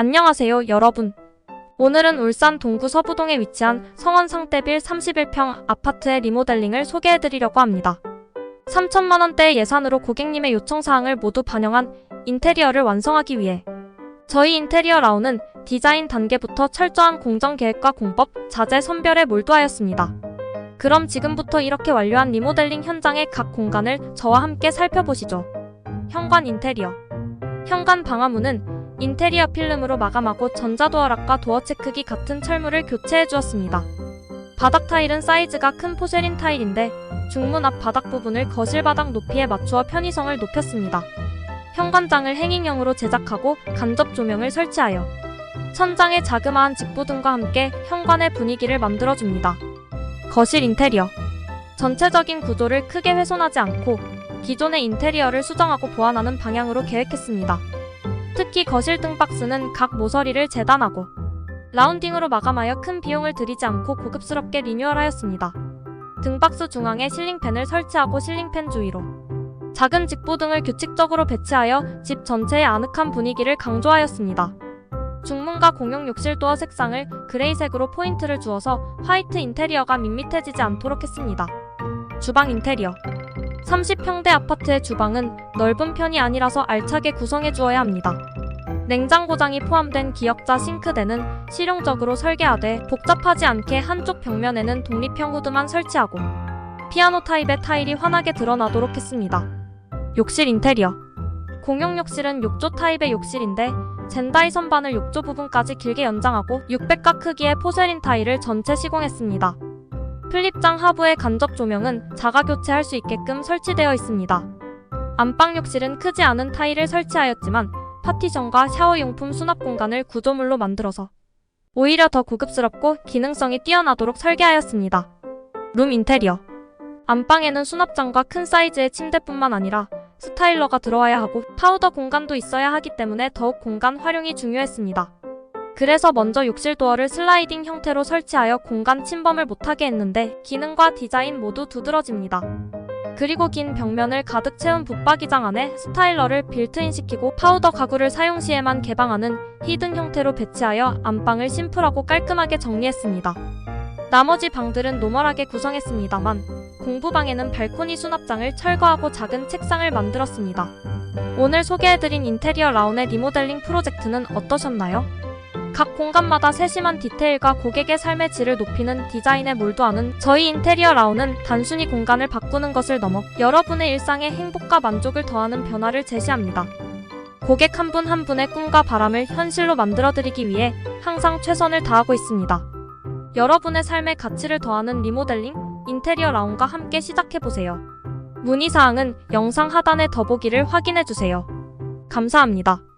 안녕하세요, 여러분. 오늘은 울산 동구 서부동에 위치한 성원 상대빌 31평 아파트의 리모델링을 소개해드리려고 합니다. 3천만 원대의 예산으로 고객님의 요청사항을 모두 반영한 인테리어를 완성하기 위해 저희 인테리어 라운은 디자인 단계부터 철저한 공정 계획과 공법, 자재 선별에 몰두하였습니다. 그럼 지금부터 이렇게 완료한 리모델링 현장의 각 공간을 저와 함께 살펴보시죠. 현관 인테리어 현관 방화문은 인테리어 필름으로 마감하고 전자도어락과 도어 체크기 같은 철물을 교체해 주었습니다. 바닥 타일은 사이즈가 큰 포세린 타일인데 중문 앞 바닥 부분을 거실 바닥 높이에 맞추어 편의성을 높였습니다. 현관장을 행인형으로 제작하고 간접 조명을 설치하여 천장에 자그마한 직보등과 함께 현관의 분위기를 만들어줍니다. 거실 인테리어 전체적인 구조를 크게 훼손하지 않고 기존의 인테리어를 수정하고 보완하는 방향으로 계획했습니다. 특히 거실 등 박스는 각 모서리를 재단하고 라운딩으로 마감하여 큰 비용을 들이지 않고 고급스럽게 리뉴얼하였습니다. 등박스 중앙에 실링팬을 설치하고 실링팬 주위로 작은 직보 등을 규칙적으로 배치하여 집 전체의 아늑한 분위기를 강조하였습니다. 중문과 공용 욕실 도어 색상을 그레이색으로 포인트를 주어서 화이트 인테리어가 밋밋해지지 않도록 했습니다. 주방 인테리어 30평대 아파트의 주방은 넓은 편이 아니라서 알차게 구성해 주어야 합니다. 냉장고장이 포함된 기역자 싱크대는 실용적으로 설계하되 복잡하지 않게 한쪽 벽면에는 독립형 후드만 설치하고 피아노 타입의 타일이 환하게 드러나도록 했습니다. 욕실 인테리어 공용 욕실은 욕조 타입의 욕실인데 젠다이 선반을 욕조 부분까지 길게 연장하고 600가 크기의 포세린 타일을 전체 시공했습니다. 플립장 하부의 간접 조명은 자가 교체할 수 있게끔 설치되어 있습니다. 안방 욕실은 크지 않은 타일을 설치하였지만 파티션과 샤워용품 수납 공간을 구조물로 만들어서 오히려 더 고급스럽고 기능성이 뛰어나도록 설계하였습니다. 룸 인테리어 안방에는 수납장과 큰 사이즈의 침대뿐만 아니라 스타일러가 들어와야 하고 파우더 공간도 있어야 하기 때문에 더욱 공간 활용이 중요했습니다. 그래서 먼저 욕실 도어를 슬라이딩 형태로 설치하여 공간 침범을 못하게 했는데 기능과 디자인 모두 두드러집니다. 그리고 긴 벽면을 가득 채운 붙박이장 안에 스타일러를 빌트인 시키고 파우더 가구를 사용 시에만 개방하는 히든 형태로 배치하여 안방을 심플하고 깔끔하게 정리했습니다. 나머지 방들은 노멀하게 구성했습니다만 공부방에는 발코니 수납장을 철거하고 작은 책상을 만들었습니다. 오늘 소개해드린 인테리어 라운의 리모델링 프로젝트는 어떠셨나요? 각 공간마다 세심한 디테일과 고객의 삶의 질을 높이는 디자인에 몰두하는 저희 인테리어 라운은 단순히 공간을 바꾸는 것을 넘어 여러분의 일상에 행복과 만족을 더하는 변화를 제시합니다. 고객 한분한 분의 꿈과 바람을 현실로 만들어드리기 위해 항상 최선을 다하고 있습니다. 여러분의 삶의 가치를 더하는 리모델링 인테리어 라운과 함께 시작해보세요. 문의사항은 영상 하단의 더보기를 확인해주세요. 감사합니다.